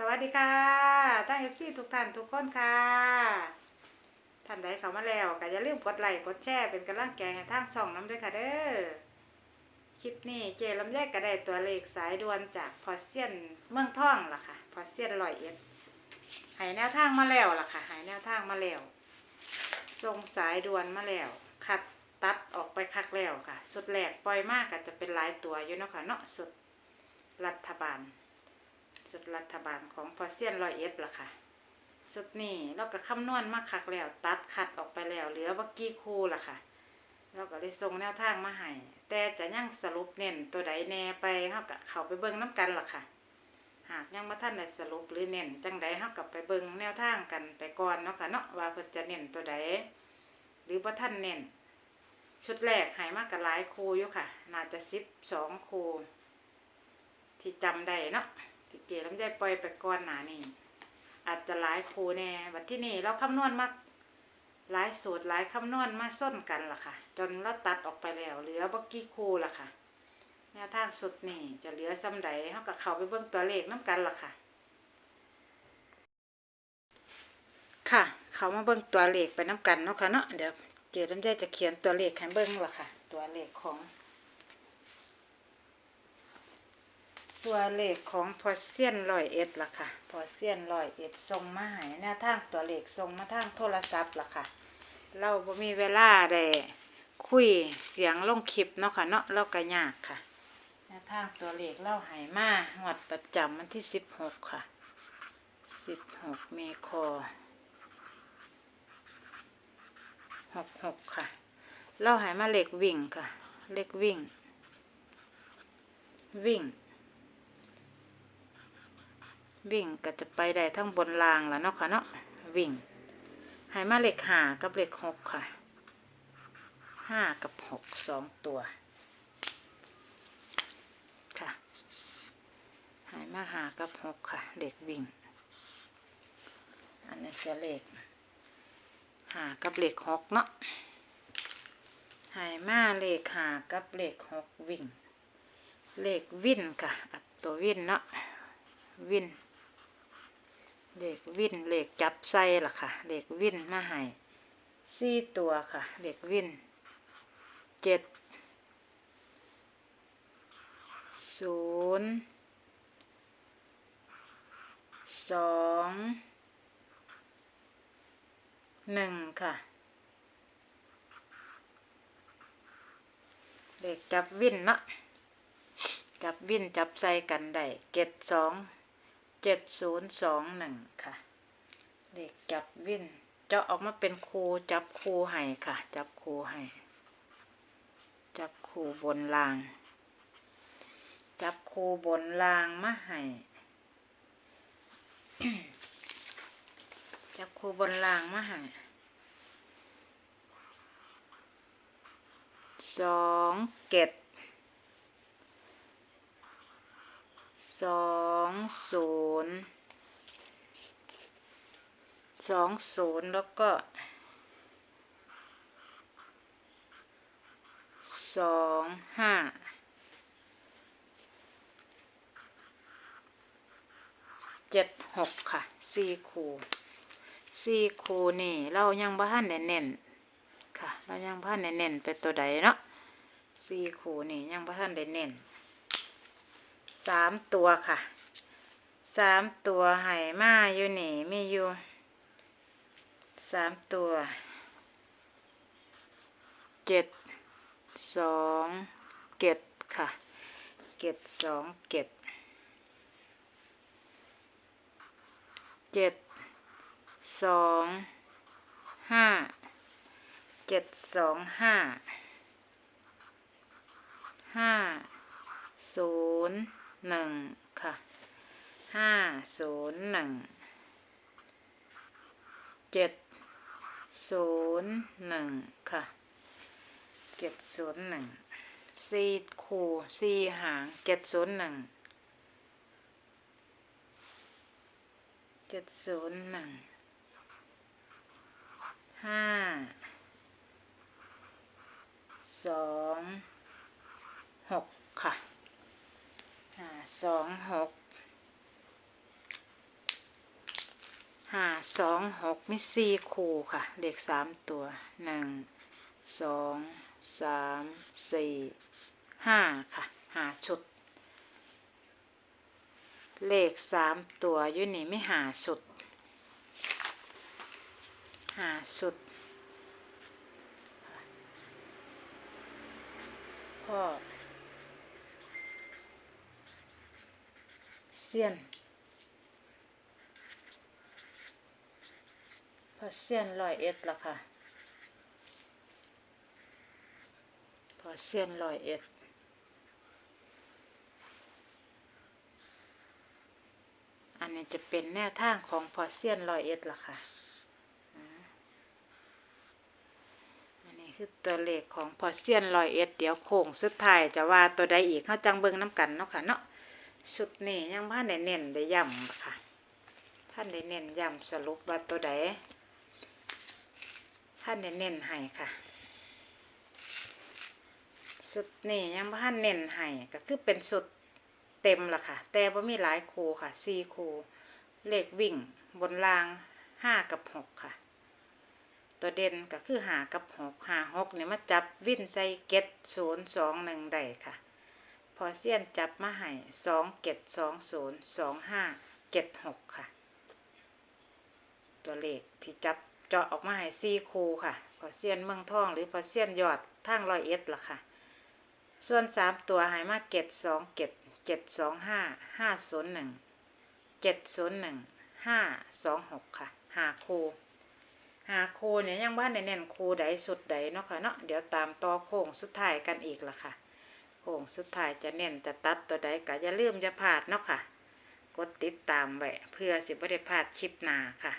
สวัสดีค่ะท่านเอฟซีทุกท่านทุกคนค่ะ ท่านใดเข้ามาแล้วก็อย่าลืมกดไลค์กดแชร์เป็นกำลังใจให้ทางช่องน้ำด้วยค่ะเด้อ คลิปนี้เจลำแยกก็ได้ตัวเลขสายด่วนจากพอเซียนเมืองท่องล่ะค่ะ พอเซียนลอยเอ็ดหายแนวทางมาแล้วล่ะค่ะ หายแนวทางมาแล้วส่งสายด่วนมาแล้วคัดตัดออกไปคักแล้วค่ะ สุดแรกปล่อยมากก็จะเป็นหลายตัวอยู่เนาะค่ะเนาะสุดรัฐบาล สุดรัฐบาลของพอเซียนลอยเอ็ดล่ะค่ะสุดนี้เราก็คำนวณมาคักแล้ว ตัดคัดออกไปแล้ว เหลือบักกี้คู่ล่ะค่ะเราก็เลยส่งแนวทางมาให้แต่จะยังสรุปเน้นตัวใดแน่ไปเฮาก็เข้าไปเบิ่งน้กันล่ะค่ะ หากยังบ่ทันได้สรุปหรือเน้นจังใดเฮาก็ไปเบิ่งแนวทางกันไปก่อนเนาะค่ะเนาะว่าเพิ่นจะเน้นตัวใดหรือบ่ทันเน้นชุดแรกให้มาก็หลายคู่อยู่ค่ะ น่าจะ12คู่ที่จำได้เนาะ ที่เกลำไยปล่อยไปก่อนหนานี้อาจจะหลายคู่แน่บัดที่นี่เราคำนวณมาหลายสูตรหลายคำนวณมาส้นกันล่ะค่ะ จนเราตัดออกไปแล้ว เหลือบักกี้คู่ล่ะค่ะแนวทางสุดนี่จะเหลือซ้ำใดเขากับเขาไปเบิ่งตัวเลขน้ำกันล่ะค่ะ ค่ะ เขามาเบิ่งตัวเลขไปน้ำกันเนาะค่ะเนาะเดี๋ยวเดี๋ยวน้ำใจจะเขียนตัวเลขให้เบิ่งล่ะค่ะ ตัวเลขของ ตัวเลขของพอเซียนร้อยเอ็ดล่ะค่ะ พอเซียนร้อยเอ็ดส่งมาให้แนวทางตัวเลขส่งมาทางโทรศัพท์ล่ะค่ะ เราบ่มีเวลาได้คุยเสียงลงคลิปเนาะค่ะเนาะเราก็ยากค่ะแนวทางตัวเลขเล่าให้มาหวดประจำวันที่สิบหกค่ะสิบหกเมคอหกหกค่ะ เล่าให้มาเลขวิ่งค่ะ เลขวิ่ง วิ่ง วิ่งก็จะไปได้ทั้งบนรางแล้วเนาะค่ะเนาะวิ่งให้มาเลขหากับเลขหกค่ะห้ากับหกสองตัวค่ะให้มาหากับหกค่ะเลขวิ่ง อันนี้จะเลขหากับเลขหกเนาะให้มาเลขหากับเลขหกวิ่ง เลขวินค่ะอัดตัววินเนาะวิน เลขวินเลขจับไส้ล่ะค่ะเลขวินมาให้สี่ตัวค่ะเลขวินเจ็ดศูนย์สองหนึ่งค่ะเลขจับวินเนาะจับวินจับใส่กันได้เจ็ดสอง เจ็ดศูนย์สองหนึ่งค่ะ เลขจับวินเจาะออกมาเป็นครูจับครูให้ค่ะ จับครูให้จับครูบนราง จับครูบนรางมาให้จับครูบนรางมาให้สองเกตสอง องศูนย์สองศูนย์แล้วก็สองห้าเจ็ดหกค่ะสี่คูสี่คูนี่ เรายังบ้านเน้นๆค่ะ เรายังบ้านเน้นๆไปตัวใดเนาะสี่คูนี่ยังบ้านได้เน้นสามตัวค่ะ สามตัวไห่มาอยู่นี่มีอยู่สามตัวเจ็ดสองเจ็ดค่ะเจ็ดสองเจ็ดเจ็ดสองห้าเจ็ดสองห้าห้าศูนย์หนึ่งค่ะ ห้าศูนย์หนึ่งเจ็ดศูนย์หนึ่งค่ะเจ็ดศูนย์หนึ่งสี่คูสี่หางเจ็ดศูนย์หนึ่งเจ็ดศูนย์หนึ่งห้าสองหกค่ะห้าสองหก ห้าสองหกมีสี่คู่ค่ะ เลขสามตัวหนึ่งสองสามสี่ห้าค่ะหาชุด เลขสามตัวอยู่นี่ไม่หาชุดหาชุดพ่อเซียน อเซียนร้อยเอ็ดละค่ะ พอเซียนร้อยเอ็ดอันนี้จะเป็นแนวทางของพอเซียนร้อยเอ็ดละค่ะ อันนี้คือตัวเลขของพอเซียนร้อยเอ็ดเดี๋ยวโค้งสุดท้ายจะว่าตัวใดอีกเขาจังเบิ่งน้ำกันเนาะค่ะเนาะชุดนี้ยังบ้านได้เน้นได้ย้ำค่ะ ท่านได้เน้นย้ำสรุปว่าตัวใด ท่านเน้นให้ค่ะ สุดนี่ยังบ่ท่านเน้นให้ก็คือเป็นสุดเต็มละค่ะ แต่ว่ามีหลายคูค่ะสี่คูเลขวิ่งบนรางห้ากับหกค่ะ ตัวเด่นก็คือหากับหกหาหกเนี่ยมาจับวิ่นใส่เก็ตศูนย์สองหนึ่งได้ค่ะ พอเสี้ยนจับมาให้สองเก็ตสองศูนย์สองห้าเก็ตหกค่ะ ตัวเลขที่จับ เจาะออกมาให้ซีคูค่ะพอเซียนเมืองทองหรือพอเซียนยอดทางร้อยเอ็ดล่ะค่ะ ส่วนสามตัวหายมาเก็ดสองเก็ดเจ็ดสองห้าห้าศูนย์หนึ่งเจ็ดศูนย์หนึ่งห้าสองหกค่ะ หาคูหาคูเนี่ยยังบ้านในเน้นคูใดสุดใดเนาะค่ะเนาะเดี๋ยวตามต่อโค้งสุดท้ายกันอีกล่ะค่ะโค้งสุดท้ายจะเน้นจะตัดตัวใดก็อย่าลืมจะพลาดเนาะค่ะ กดติดตามไว้เพื่อสิบ่ได้พลาดคลิปหน้าค่ะ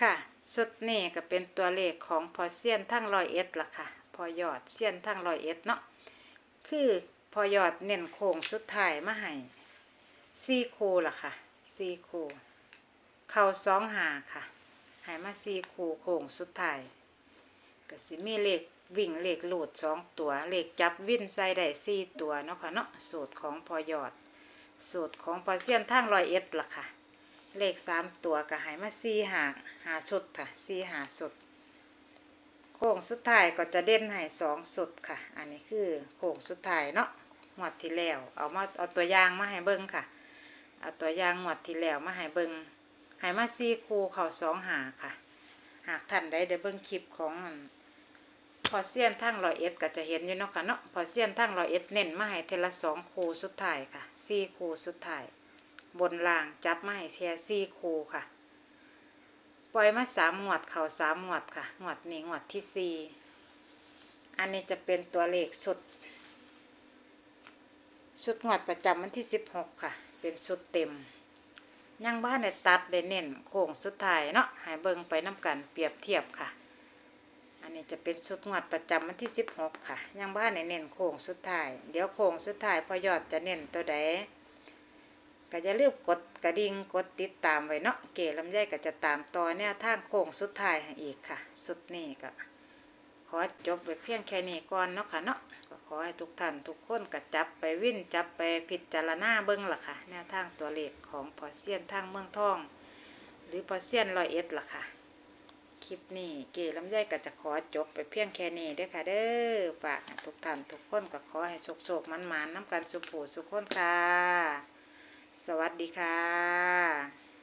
ค่ะ สุดนี่ก็เป็นตัวเลขของพอเซียนทั้งร้อยเอ็ดล่ะค่ะ พอยอดเซียนทั้งร้อยเอ็ดเนาะ คือพอยอดเน้นโค้งสุดท้ายมาให้ซีโคล่ะค่ะซีโค เข่าสองหาค่ะใหายมาซีโคโค้งสุดท้ายก็สิมีเลขวิ่งเลขหลูดสองตัว เลขจับวิ่นใส่ได้สี่ตัวเนาะค่ะเนาะ สูตรของพอยอด สูตรของพอเซียนทั้งร้อยเอ็ดล่ะค่ะ เลขสามตัวก็หายมาสี่หา หาชุดค่ะสี่หาชุด โค้งสุดท้ายก็จะเด่นให้สองสุดค่ะ อันนี้คือโค้งสุดท้ายเนาะหมวดที่แล้ว เอามาเอาตัวอย่างมาให้เบิ้งค่ะ เอาตัวอย่างหมวดที่แล้วมาให้เบิ้งให้มาซีคูเข่าสองหาค่ะ หากท่านได้ได้เบิ้งคลิปของอันพอเซียนทั้งร้อยเอ็ดก็จะเห็นอยู่เนาะค่ะเนาะพอเซียนทั้งร้อยเอ็ดเน้นมาให้เทละสองคูสุดท้ายค่ะซีคูสุดท้ายบนล่างจับมาให้แชร์ซีคูค่ะ ปล่อยมาสามหมวดเข่าสามหมวดค่ะหมวดนี้หมวดที่สี่อันนี้จะเป็นตัวเลขชุด ชุดหมวดประจำวันที่สิบหกค่ะ เป็นชุดเต็ม ยังบ้านในตัดได้เน้นโค้งสุดท้ายเนาะให้เบิงไปน้ำกันเปรียบเทียบค่ะ อันนี้จะเป็นชุดหมวดประจำวันที่สิบหกค่ะ ยังบ้านในเน้นโค้งสุดท้าย เดี๋ยวโค้งสุดท้ายพอยอดจะเน้นตัวใด ก็จะลืมกดกระดิ่งกดติดตามไว้เนาะเก๋ลำไยก็จะตามต่อเนี่ยทางโค้งสุดท้ายให้อีกค่ะ สุดนี้ก็ขอจบไปเพียงแค่นี้ก่อนเนาะค่ะเนาะก็ขอให้ทุกท่านทุกคนก็จับไปวิ่นจับไปพิจารณาเบิ้งล่ะค่ะ แนวทางตัวเลขของพอเซียนทางเมืองทอง หรือพอเซียนร้อยเอ็ดล่ะค่ะคลิปนี้เก๋ลำไยก็จะขอจบไปเพียงแค่นี้ด้อค่ะ เด้อฝากทุกท่านทุกคนก็ขอให้โชคๆมันๆน้ำกันสุขผูสุขคนค่ะ สวัสดีค่ะ